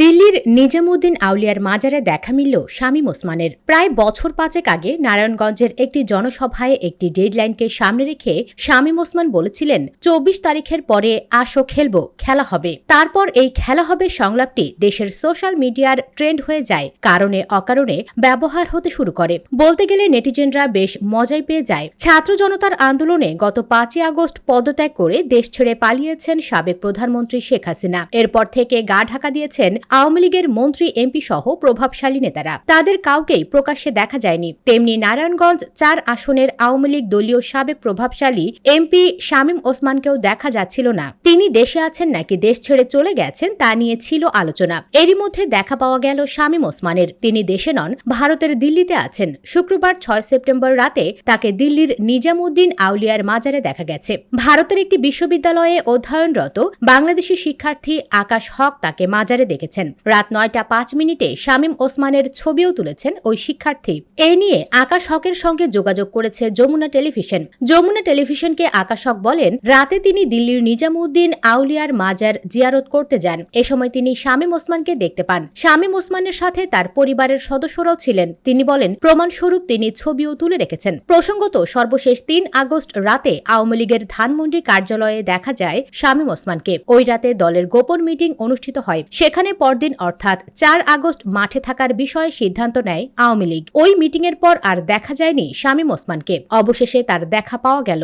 দিল্লির নিজামুদ্দিন আউলিয়ার মাজারে দেখা মিলল শামীম ওসমানের। প্রায় বছর পাঁচেক আগে নারায়ণগঞ্জের একটি জনসভায় একটি ডেডলাইনকে সামনে রেখে শামীম ওসমান বলেছিলেন, চব্বিশ তারিখের পরে আসো, খেলব, খেলা হবে। তারপর এই খেলা হবে সংলাপটি দেশের সোশ্যাল মিডিয়ার ট্রেন্ড হয়ে যায়, কারণে অকারণে ব্যবহার হতে শুরু করে। বলতে গেলে নেটিজেনরা বেশ মজাই পেয়ে যায়। ছাত্র জনতার আন্দোলনে গত পাঁচই আগস্ট পদত্যাগ করে দেশ ছেড়ে পালিয়েছেন সাবেক প্রধানমন্ত্রী শেখ হাসিনা। এরপর থেকে গা ঢাকা দিয়েছেন আওয়ামী লীগের মন্ত্রী, এমপি সহ প্রভাবশালী নেতারা। তাদের কাউকেই প্রকাশ্যে দেখা যায়নি। তেমনি নারায়ণগঞ্জ চার আসনের আওয়ামী লীগ দলীয় সাবেক প্রভাবশালী এমপি শামীম ওসমানকেও দেখা যাচ্ছিল না। তিনি দেশে আছেন নাকি দেশ ছেড়ে চলে গেছেন তা নিয়ে ছিল আলোচনা। এরই মধ্যে দেখা পাওয়া গেল শামীম ওসমানের। তিনি দেশে নন, ভারতের দিল্লিতে আছেন। শুক্রবার ছয় সেপ্টেম্বর রাতে তাকে দিল্লির নিজামুদ্দিন আউলিয়ার মাজারে দেখা গেছে। ভারতের একটি বিশ্ববিদ্যালয়ে অধ্যয়নরত বাংলাদেশি শিক্ষার্থী আকাশ হক তাকে মাজারে দেখেছেন রাত নয়টা পাঁচ মিনিটে শামীম ওসমানের ছবিও তুলেছেন ওই শিক্ষার্থী। এ নিয়ে আকাশ হকের সঙ্গে যোগাযোগ করেছে যমুনা টেলিভিশন। যমুনা টেলিভিশনকে আকাশ হক বলেন, রাতে তিনি দিল্লির নিজামুদ্দিন আউলিয়ার মাজার জিয়ারত করতে যান। এ সময় তিনি শামীম ওসমানকে দেখতে পান। শামীম ওসমানের সাথে তার পরিবারের সদস্যরাও ছিলেন। তিনি বলেন, প্রমাণস্বরূপ তিনি ছবিও তুলে রেখেছেন। প্রসঙ্গত, সর্বশেষ তিন আগস্ট রাতে আওয়ামী লীগের ধানমন্ডি কার্যালয়ে দেখা যায় শামীম ওসমানকে। ওই রাতে দলের গোপন মিটিং অনুষ্ঠিত হয়। সেখানে পরদিন অর্থাৎ চার আগস্ট মাঠে থাকার বিষয়ে সিদ্ধান্ত নেয় আওয়ামী লীগ। ওই মিটিংয়ের পর আর দেখা যায়নি শামীম ওসমানকে। অবশেষে তার দেখা পাওয়া গেল।